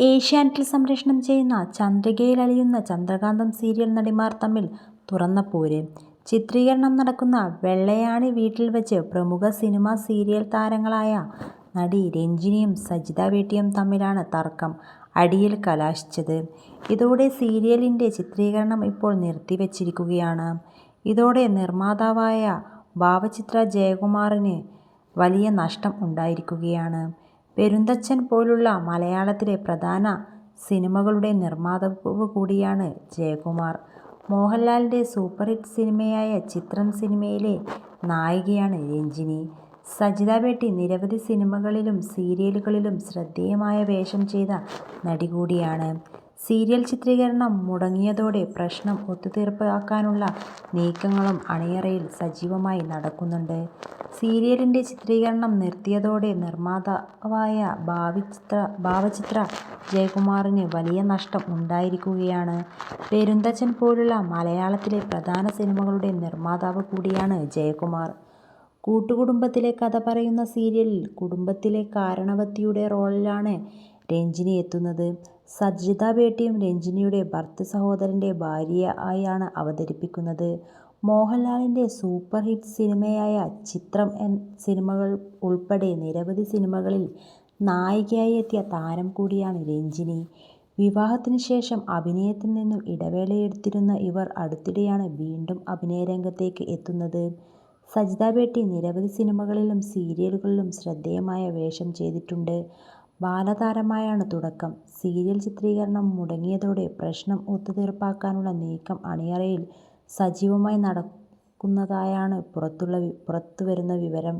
ഏഷ്യാനെറ്റിൽ സംപ്രേഷണം ചെയ്യുന്ന ചന്ദ്രികയിൽ അലിയുന്ന ചന്ദ്രകാന്തം സീരിയൽ നടിമാർ തമ്മിൽ തുറന്ന പോര്. ചിത്രീകരണം നടക്കുന്ന വെള്ളയാണി വീട്ടിൽ വെച്ച് പ്രമുഖ സിനിമാ സീരിയൽ താരങ്ങളായ നടി രഞ്ജിനിയും സജിത വേട്ടിയും തമ്മിലാണ് തർക്കം അടിയിൽ കലാശിച്ചത്. ഇതോടെ സീരിയലിന്റെ ചിത്രീകരണം ഇപ്പോൾ നിർത്തിവെച്ചിരിക്കുകയാണ് ഇതോടെ നിർമ്മാതാവായ ഭാവചിത്ര ജയകുമാറിന് വലിയ നഷ്ടം ഉണ്ടായിരിക്കുകയാണ്. പെരുന്തച്ചൻ പോലുള്ള മലയാളത്തിലെ പ്രധാന സിനിമകളുടെ നിർമ്മാതാവ് കൂടിയാണ് ജയകുമാർ. മോഹൻലാലിന്റെ സൂപ്പർഹിറ്റ് സിനിമയായ ചിത്രം സിനിമയിലെ നായികയാണ് രഞ്ജിനി. സജിത വേട്ടി നിരവധി സിനിമകളിലും സീരിയലുകളിലും ശ്രദ്ധേയമായ വേഷം ചെയ്ത നടി കൂടിയാണ്. സീരിയൽ ചിത്രീകരണം മുടങ്ങിയതോടെ പ്രശ്നം ഒത്തുതീർപ്പാക്കാനുള്ള നീക്കങ്ങളും അണിയറയിൽ സജീവമായി നടക്കുന്നുണ്ട്. സീരിയലിന്റെ ചിത്രീകരണം നിർത്തിയതോടെ നിർമാതാവായ ഭാവചിത്ര ജയകുമാറിന് വലിയ നഷ്ടം ഉണ്ടായിരിക്കുകയാണ്. പെരുന്തച്ചൻ പോലുള്ള മലയാളത്തിലെ പ്രധാന സിനിമകളുടെ നിർമാതാവ് കൂടിയാണ് ജയകുമാർ. കൂട്ടുകുടുംബത്തിലെ കഥ പറയുന്ന സീരിയലിൽ കുടുംബത്തിലെ കാരണവത്തിയുടെ റോളിലാണ് രഞ്ജിനി എത്തുന്നത്. സജിത ബേട്ടിയും രഞ്ജിനിയുടെ ഭർതൃ സഹോദരന്റെ ഭാര്യ ആയാണ് അവതരിപ്പിക്കുന്നത്. മോഹൻലാലിന്റെ സൂപ്പർ ഹിറ്റ് സിനിമയായ ചിത്രം സിനിമകൾ ഉൾപ്പെടെ നിരവധി സിനിമകളിൽ നായികയായി എത്തിയ താരം കൂടിയാണ് രഞ്ജിനി. വിവാഹത്തിന് ശേഷം അഭിനയത്തിൽ നിന്നും ഇടവേളയെടുത്തിരുന്ന ഇവർ അടുത്തിടെയാണ് വീണ്ടും അഭിനയരംഗത്തേക്ക് എത്തുന്നത്. സജിത ബേട്ടി നിരവധി സിനിമകളിലും സീരിയലുകളിലും ശ്രദ്ധേയമായ വേഷം ചെയ്തിട്ടുണ്ട്. ബാലതാരമായാണ് തുടക്കം. സീരിയൽ ചിത്രീകരണം മുടങ്ങിയതോടെ പ്രശ്നം ഒത്തുതീർപ്പാക്കാനുള്ള നീക്കം അണിയറയിൽ സജീവമായി നടക്കുന്നതായാണ് പുറത്തുവരുന്ന വിവരം.